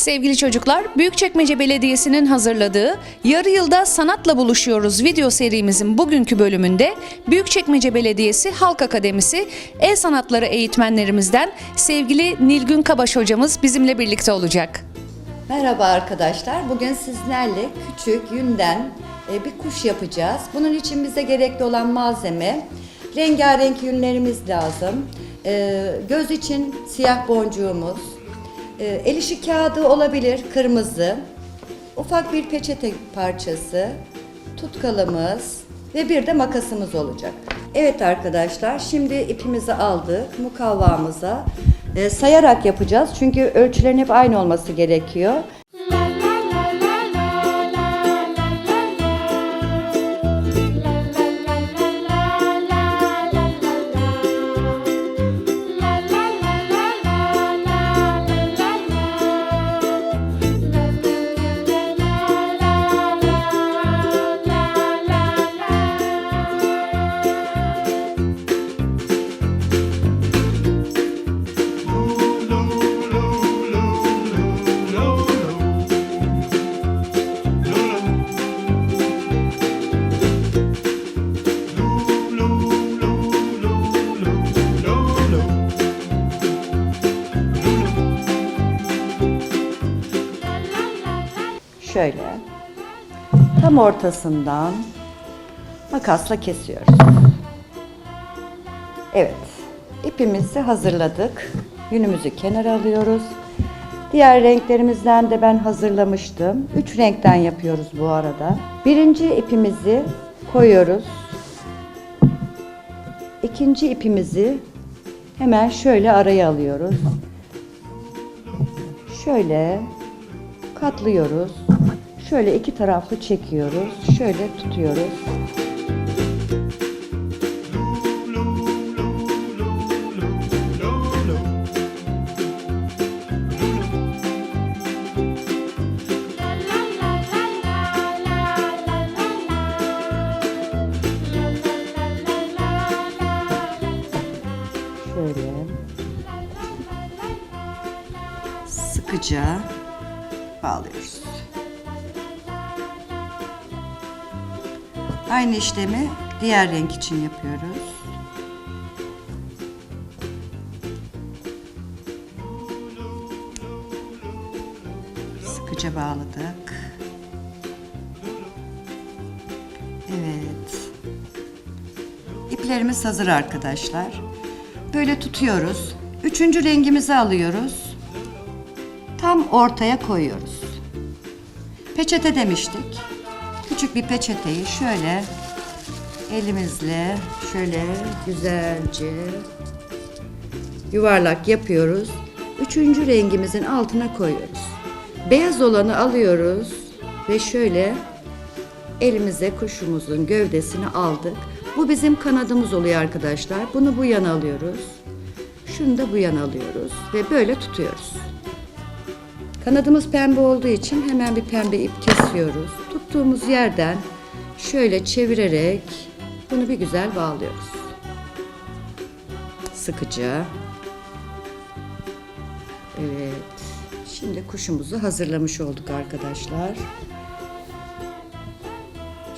Sevgili çocuklar, Büyükçekmece Belediyesi'nin hazırladığı Yarı Yılda Sanatla Buluşuyoruz video serimizin bugünkü bölümünde Büyükçekmece Belediyesi Halk Akademisi El Sanatları eğitmenlerimizden sevgili Nilgün Kabaş hocamız bizimle birlikte olacak. Merhaba arkadaşlar. Bugün sizlerle küçük yünden e, bir kuş yapacağız. Bunun için bize gerekli olan malzeme rengarenk yünlerimiz lazım. E, Göz için siyah boncuğumuz. E, El işi kağıdı olabilir kırmızı. Ufak bir peçete parçası. Tutkalımız ve bir de makasımız olacak. Evet arkadaşlar şimdi ipimizi aldık mukavvamıza. E, sayarak yapacağız çünkü ölçülerin hep aynı olması gerekiyor. Şöyle tam ortasından makasla kesiyoruz. Evet, ipimizi hazırladık. Yünümüzü kenara alıyoruz. Diğer renklerimizden de ben hazırlamıştım. Üç renkten yapıyoruz bu arada. Birinci ipimizi koyuyoruz. İkinci ipimizi hemen şöyle araya alıyoruz. Şöyle katlıyoruz. Şöyle iki taraflı çekiyoruz. Şöyle tutuyoruz. Şöyle sıkıca bağlıyoruz. Aynı işlemi diğer renk için yapıyoruz. Sıkıca bağladık. Evet. İplerimiz hazır arkadaşlar. Böyle tutuyoruz. Üçüncü rengimizi alıyoruz. Tam ortaya koyuyoruz. Peçete demiştik. Küçük bir peçeteyi şöyle elimizle şöyle güzelce yuvarlak yapıyoruz. Üçüncü rengimizin altına koyuyoruz. Beyaz olanı alıyoruz ve şöyle elimize kuşumuzun gövdesini aldık. Bu bizim kanadımız oluyor arkadaşlar. Bunu bu yana alıyoruz. Şunu da bu yana alıyoruz ve böyle tutuyoruz. Kanadımız pembe olduğu için hemen bir pembe ip kesiyoruz. Tuttuğumuz yerden şöyle çevirerek bunu bir güzel bağlıyoruz. Sıkıca. Evet. Şimdi kuşumuzu hazırlamış olduk arkadaşlar.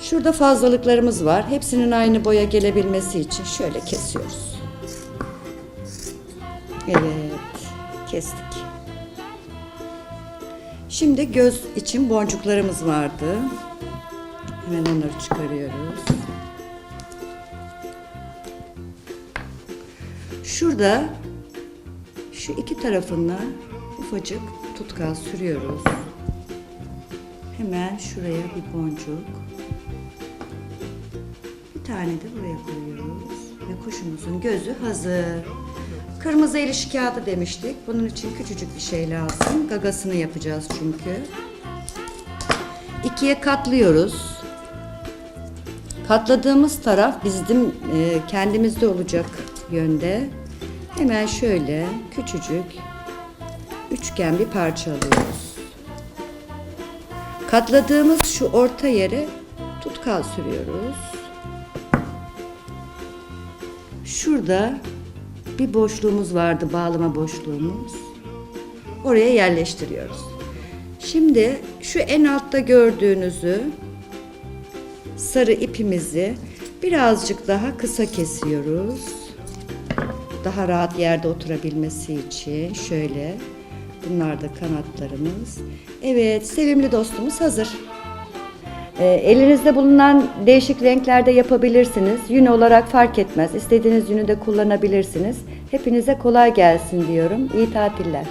Şurada fazlalıklarımız var. Hepsinin aynı boya gelebilmesi için şöyle kesiyoruz. Evet. Kestik. Şimdi göz için boncuklarımız vardı. Hemen onları çıkarıyoruz. Şurada şu iki tarafına ufacık tutkal sürüyoruz. Hemen şuraya bir boncuk. Bir tane de buraya koyuyoruz. Ve kuşumuzun gözü hazır. Kırmızı el kağıdı demiştik. Bunun için küçücük bir şey lazım. Gagasını yapacağız çünkü. İkiye katlıyoruz. Katladığımız taraf bizim e, kendimizde olacak yönde. Hemen şöyle küçücük üçgen bir parça alıyoruz. Katladığımız şu orta yere tutkal sürüyoruz. Şurada bir boşluğumuz vardı, bağlama boşluğumuz. Oraya yerleştiriyoruz. Şimdi şu en altta gördüğünüzü sarı ipimizi birazcık daha kısa kesiyoruz. Daha rahat yerde oturabilmesi için şöyle. Bunlar da kanatlarımız. Evet, sevimli dostumuz hazır. Ee, elinizde bulunan değişik renklerde yapabilirsiniz. Yün olarak fark etmez. İstediğiniz yünü de kullanabilirsiniz. Hepinize kolay gelsin diyorum. İyi tatiller.